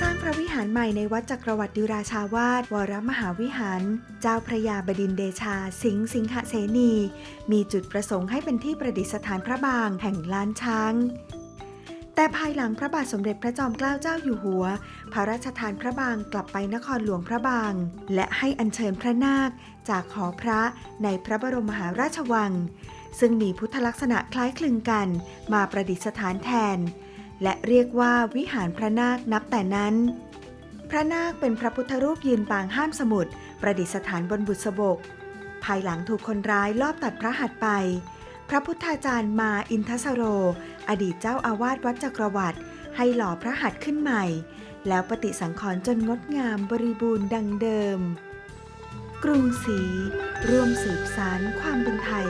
สร้างพระวิหารใหม่ในวัดจักรวรรดิราชาวาสวรมหาวิหาร เจ้าพระยาบดินเดชา สิงห์สิงหเสนี มีจุดประสงค์ให้เป็นที่ประดิษฐานพระบางแห่งล้านช้าง แต่ภายหลังพระบาทสมเด็จพระจอมเกล้าเจ้าอยู่หัว พระราชทานพระบางกลับไปนครหลวงพระบาง และให้อัญเชิญพระนาคจากหอพระในพระบรมมหาราชวัง ซึ่งมีพุทธลักษณะคล้ายคลึงกัน มาประดิษฐานแทน และเรียกว่าวิหารพระนาคนับแต่นั้น พระนาคเป็นพระพุทธรูปยืนปางห้ามสมุทรประดิษฐานบนบุษบก ภายหลังถูกคนร้ายลอบตัดพระหัตถ์ไป พระพุทธาจารย์มาอินทสโร อดีตเจ้าอาวาสวัดจักรวรรดิให้หล่อพระหัตถ์ขึ้นใหม่ แล้วปฏิสังขรณ์จนงดงามบริบูรณ์ดังเดิม กรุงศรีร่วมสืบสารความเป็นไทย